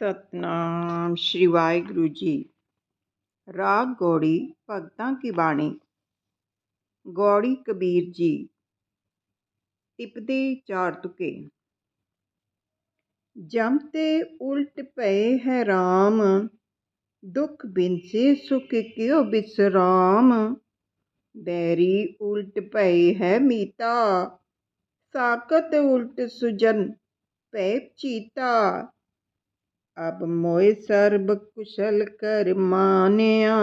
ਸਤਨਾਮ ਸ਼੍ਰੀ ਵਾਹਿਗੁਰੂ ਜੀ। ਰਾਗ ਗੌੜੀ ਭਗਤਾਂ ਕੀ ਬਾਣੀ? ਗੌੜੀ ਕਬੀਰ ਜੀ, ਟਿਪਦੇ ਚਾਰ ਤੁਕੇ। ਜਮ ਉਲਟ ਪਏ ਹੈ ਰਾਮ, ਦੁਖ ਬਿਨਸੇ ਸੁਖ ਕਿਉ ਬਿਸਰਾਮ। ਬੈਰੀ ਉਲਟ ਪਏ ਹੈ ਮੀਤਾ ਸਾਕਤ ਉਲਟ ਸੁਜਨ ਪੈ ਚੀਤਾ। ਅਬ ਮੋਏ ਸਰਬ ਕੁਸ਼ਲ ਕਰ ਮਾਨਿਆ,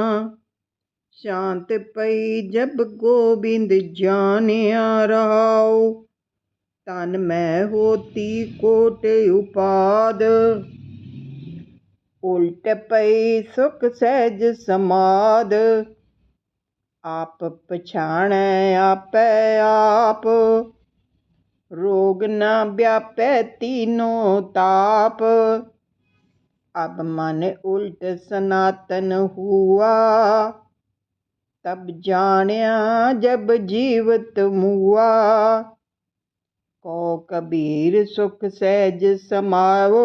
ਸ਼ਾਂਤ ਪਈ ਜਬ ਗੋਬਿੰਦ ਜਾਣਿਆ ਰਹਾਉ। ਤਨ ਮੈਂ ਹੋਤੀ ਕੋਟ ਉਪਾਦ, ਉਲਟ ਪਈ ਸੁਖ ਸਹਿਜ ਸਮਾਦ। ਆਪ ਪਛਾਣੈ ਆਪੈ ਆਪ, ਰੋਗ ਨਾ ਵਿਆਪੈ ਤੀਨੋ ਤਾਪ। अब मन उल्ट सनातन हुआ तब जानिया जब जीवत मुआ को कबीर सुख सहज समावो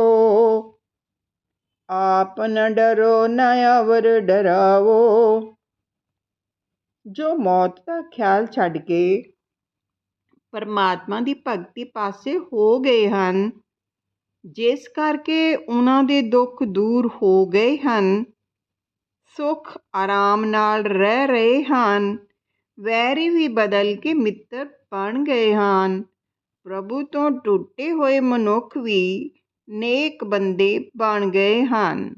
आप न डरो न अवर डरावो ਜੋ ਮੌਤ ਦਾ ਖਿਆਲ ਛੱਡ ਕੇ ਪਰਮਾਤਮਾ ਦੀ ਭਗਤੀ ਪਾਸੇ ਹੋ ਗਏ ਹਨ ਜਿਸ ਕਰਕੇ ਉਹਨਾਂ ਦੇ ਦੁੱਖ ਦੂਰ ਹੋ ਗਏ ਹਨ, ਸੁੱਖ ਆਰਾਮ ਨਾਲ ਰਹਿ ਰਹੇ ਹਨ, ਵੈਰੀ ਵੀ ਬਦਲ ਕੇ ਮਿੱਤਰ ਬਣ ਗਏ ਹਨ। ਪ੍ਰਭੂ ਤੋਂ ਟੁੱਟੇ ਹੋਏ ਮਨੁੱਖ ਵੀ ਨੇਕ ਬੰਦੇ ਬਣ ਗਏ ਹਨ।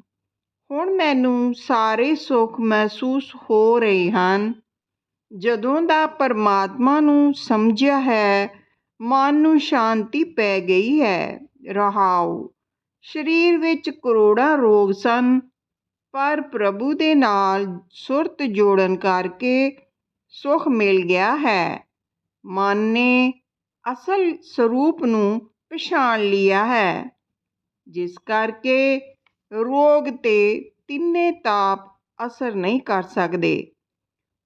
ਹੁਣ ਮੈਨੂੰ ਸਾਰੇ ਸੁੱਖ ਮਹਿਸੂਸ ਹੋ ਰਹੇ ਹਨ। ਜਦੋਂ ਦਾ ਪਰਮਾਤਮਾ ਨੂੰ ਸਮਝਿਆ ਹੈ, ਮਨ ਨੂੰ ਸ਼ਾਂਤੀ ਪੈ ਗਈ ਹੈ। ਰਹਾਉ। ਸਰੀਰ ਵਿੱਚ ਕਰੋੜਾਂ ਰੋਗ ਸਨ, ਪਰ ਪ੍ਰਭੂ ਦੇ ਨਾਲ ਸੁਰਤ ਜੋੜਨ ਕਰਕੇ ਸੁਖ ਮਿਲ ਗਿਆ ਹੈ। ਮਨ ਨੇ ਅਸਲ ਸਰੂਪ ਨੂੰ ਪਛਾਣ ਲਿਆ ਹੈ, ਜਿਸ ਕਰਕੇ ਰੋਗ ਤੇ ਤਿੰਨੇ ਤਾਪ ਅਸਰ ਨਹੀਂ ਕਰ ਸਕਦੇ।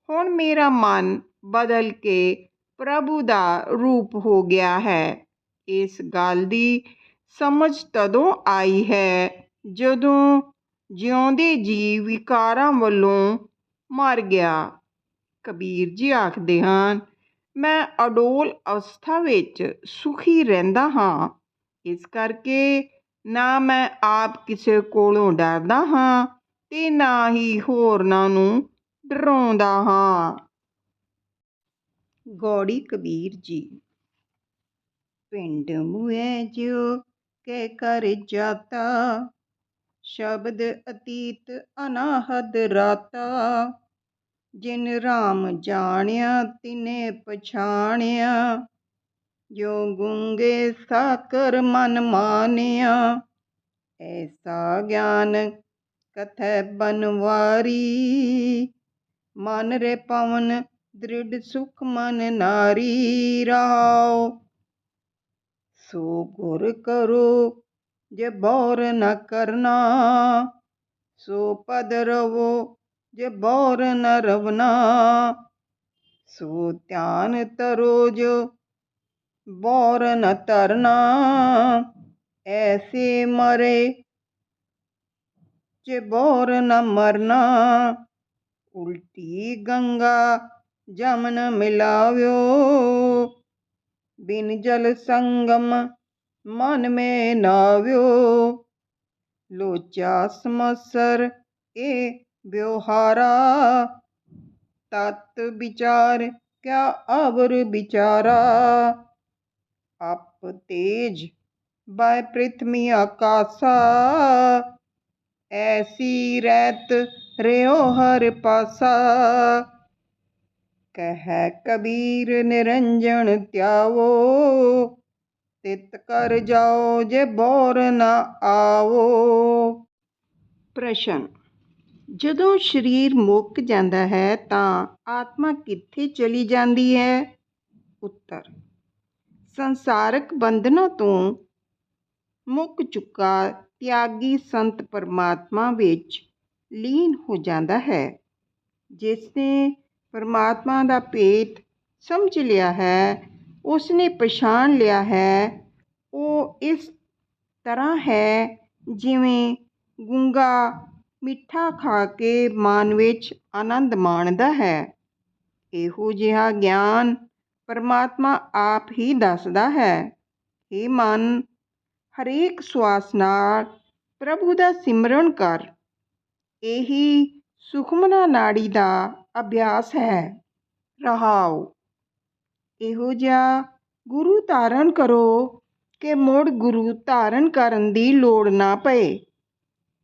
ਹੁਣ ਮੇਰਾ ਮਨ ਬਦਲ ਕੇ ਪ੍ਰਭੂ ਦਾ ਰੂਪ ਹੋ ਗਿਆ ਹੈ। ਇਸ ਗੱਲ ਦੀ ਸਮਝ ਤਦੋਂ ਆਈ ਹੈ ਜਦੋਂ ਜਿਉਂਦੇ ਜੀ ਵਿਕਾਰਾਂ ਵੱਲੋਂ ਮਰ ਗਿਆ। ਕਬੀਰ ਜੀ ਆਖਦੇ ਹਨ, ਮੈਂ ਅਡੋਲ ਅਵਸਥਾ ਵਿੱਚ ਸੁਖੀ ਰਹਿੰਦਾ ਹਾਂ। ਇਸ ਕਰਕੇ ਨਾ ਮੈਂ ਆਪ ਕਿਸੇ ਕੋਲੋਂ ਡਰਦਾ ਹਾਂ ਤੇ ਨਾ ਹੀ ਹੋਰਨਾਂ ਨੂੰ ਡਰਾਉਂਦਾ ਹਾਂ। ਗੌੜੀ ਕਬੀਰ ਜੀ। ਪਿੰਡ ਮੁਏ ਜਿਉ ਕੇ ਕਰ ਜਾਤਾ, ਸ਼ਬਦ ਅਤੀਤ ਅਨਾਹਦ ਰਾਤਾ। ਜਿਨ ਰਾਮ ਜਾਣਿਆ, ਤਿਨੇ ਪਛਾਣਿਆ। ਜੋ ਗੁੰਗੇ ਸਾਕਰ ਮਨ ਮਾਨਿਆ। ਐਸਾ ਗਿਆਨ ਕਥੈ ਬਨਵਾਰੀ। ਮਨ ਰੇ ਪਵਨ ਦ੍ਰਿੜ ਸੁਖ ਮਨ ਨਾਰੀ। ਰਹਾਓ ਸੋ ਗੁਰ ਕਰੋ, ਜੇ ਬੌਰ ਨ ਕਰਨਾ, ਸੋ ਪਦ ਰਵੋ, ਜੇ ਬੌਰ ਨ ਰਵਨਾ, ਸੋ ਧਿਆਨ ਤਰੋ ਜੋ ਬੌਰ ਨ ਤਰਨਾ ਐਸੇ ਮਰੇ ਜੇ ਬੌਰ ਨ ਮਰਨਾ, ਉਲਟੀ ਗੰਗਾ ਜਮਨ ਮਿਲਾਵਿਓ। ਬਿਨ ਜਲ ਸੰਗਮ ਮਨ ਮੇ ਨਾਵਿਓ, ਲੋਚਾ ਸਮਸਰ ਇਹ ਵਿਵਹਾਰਾ ਤਤ ਵਿਚਾਰ ਕਿਆ ਅਵਰ ਵਿਚਾਰਾ। ਅਪ ਤੇਜ ਬਾਇ ਪ੍ਰਿਥਮੀ ਆਕਾਸਾ। ਐਸੀ ਰਹਿਤ ਰਿਓ ਹਰ ਪਾਸਾ। ਕਹਿ ਕਬੀਰ ਨਿਰੰਜਨ ਧਿਆਵੋ ਤਿਤ ਕਰ ਜਾਓ ਜੇ ਬੋਰ ਨਾ ਆਵੋ। ਪ੍ਰਸ਼ਨ, ਜਦੋਂ ਸਰੀਰ ਮੁੱਕ ਜਾਂਦਾ ਹੈ ਤਾਂ ਆਤਮਾ ਕਿੱਥੇ ਚਲੀ ਜਾਂਦੀ ਹੈ? ਉੱਤਰ, ਸੰਸਾਰਕ ਬੰਧਨਾਂ ਤੋਂ ਮੁੱਕ ਚੁੱਕਾ ਤਿਆਗੀ ਸੰਤ ਪਰਮਾਤਮਾ ਵਿੱਚ ਲੀਨ ਹੋ ਜਾਂਦਾ ਹੈ ਜਿਸ ਨੇ ਪਰਮਾਤਮਾ ਦਾ ਭੇਤ ਸਮਝ ਲਿਆ ਹੈ ਉਸ ਨੇ ਪਛਾਣ ਲਿਆ ਹੈ, ਉਹ ਇਸ ਤਰ੍ਹਾਂ ਹੈ ਜਿਵੇਂ ਗੁੰਗਾ ਮਿੱਠਾ ਖਾ ਕੇ ਮਨ ਵਿੱਚ ਆਨੰਦ ਮਾਣਦਾ ਹੈ। ਇਹੋ ਜਿਹਾ ਗਿਆਨ ਪਰਮਾਤਮਾ ਆਪ ਹੀ ਦੱਸਦਾ ਹੈ। ਇਹ ਮਨ, ਹਰੇਕ ਸਵਾਸ ਨਾਲ ਪ੍ਰਭੂ ਦਾ ਸਿਮਰਨ ਕਰ। ਇਹੀ ਸੁਖਮਨਾ ਨਾੜੀ ਦਾ ਅਭਿਆਸ ਹੈ। ਰਹਾਓ। ਇਹੋ ਜਿਹਾ ਗੁਰੂ ਧਾਰਨ ਕਰੋ ਕਿ ਮੁੜ ਗੁਰੂ ਧਾਰਨ ਕਰਨ ਦੀ ਲੋੜ ਨਾ ਪਏ।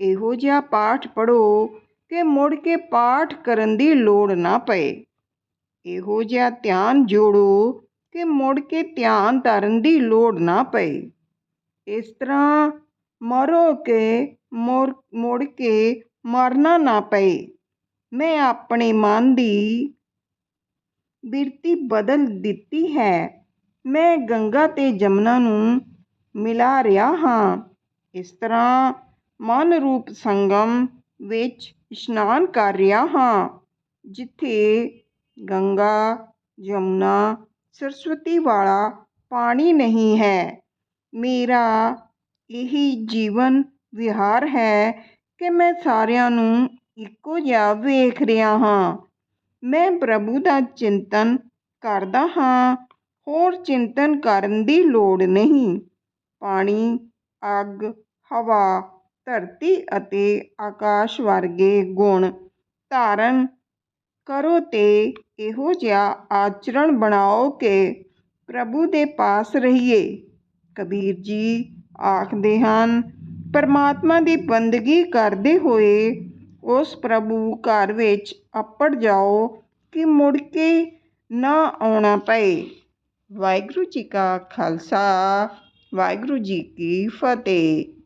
ਇਹੋ ਜਿਹਾ ਪਾਠ ਪੜੋ ਕਿ ਮੁੜ ਕੇ ਪਾਠ ਕਰਨ ਦੀ ਲੋੜ ਨਾ ਪਏ। ਇਹੋ ਜਿਹਾ ਧਿਆਨ ਜੋੜੋ ਕਿ ਮੁੜ ਕੇ ਧਿਆਨ ਧਰਨ ਦੀ ਲੋੜ ਨਾ ਪਏ। ਇਸ ਤਰ੍ਹਾਂ ਮਰੋ ਕਿ ਮੁੜ ਮੁੜ ਕੇ ਮਰਨਾ ਨਾ ਪਏ। ਮੈਂ ਆਪਣੇ ਮਨ ਦੀ ਬਿਰਤੀ ਬਦਲ ਦਿੱਤੀ ਹੈ। ਮੈਂ ਗੰਗਾ ਅਤੇ ਜਮਨਾ ਨੂੰ ਮਿਲਾ ਰਿਹਾ ਹਾਂ। ਇਸ ਤਰ੍ਹਾਂ ਮਨ ਰੂਪ ਸੰਗਮ ਵਿੱਚ ਇਸ਼ਨਾਨ ਕਰ ਰਿਹਾ ਹਾਂ, ਜਿੱਥੇ ਗੰਗਾ, ਜਮਨਾ, ਸਰਸਵਤੀ ਵਾਲਾ ਪਾਣੀ ਨਹੀਂ ਹੈ। ਮੇਰਾ ਇਹੀ ਜੀਵਨ ਵਿਹਾਰ ਹੈ ਕਿ ਮੈਂ ਸਾਰਿਆਂ ਨੂੰ ਇੱਕੋ ਜਿਹਾ ਵੇਖ ਰਿਹਾ ਹਾਂ। ਮੈਂ ਪ੍ਰਭੂ ਦਾ ਚਿੰਤਨ ਕਰਦਾ ਹਾਂ। ਹੋਰ ਚਿੰਤਨ ਕਰਨ ਦੀ ਲੋੜ ਨਹੀਂ। ਪਾਣੀ, ਅੱਗ, ਹਵਾ, ਧਰਤੀ ਅਤੇ ਆਕਾਸ਼ ਵਰਗੇ ਗੁਣ ਧਾਰਨ ਕਰੋ ਤੇ ਇਹੋ ਜਿਹਾ ਆਚਰਣ ਬਣਾਓ ਕਿ ਪ੍ਰਭੂ ਦੇ ਪਾਸ ਰਹੀਏ। ਕਬੀਰ ਜੀ ਆਖਦੇ ਹਨ, ਪਰਮਾਤਮਾ ਦੀ ਬੰਦਗੀ ਕਰਦੇ ਹੋਏ ਉਸ ਪ੍ਰਭੂ ਘਰ ਵਿੱਚ ਅੱਪੜ ਜਾਓ ਕਿ ਮੁੜ ਕੇ ਨਾ ਆਉਣਾ ਪਏ। ਵਾਹਿਗੁਰੂ ਜੀ ਕਾ ਖਾਲਸਾ, ਵਾਹਿਗੁਰੂ ਜੀ ਕੀ ਫਤਿਹ।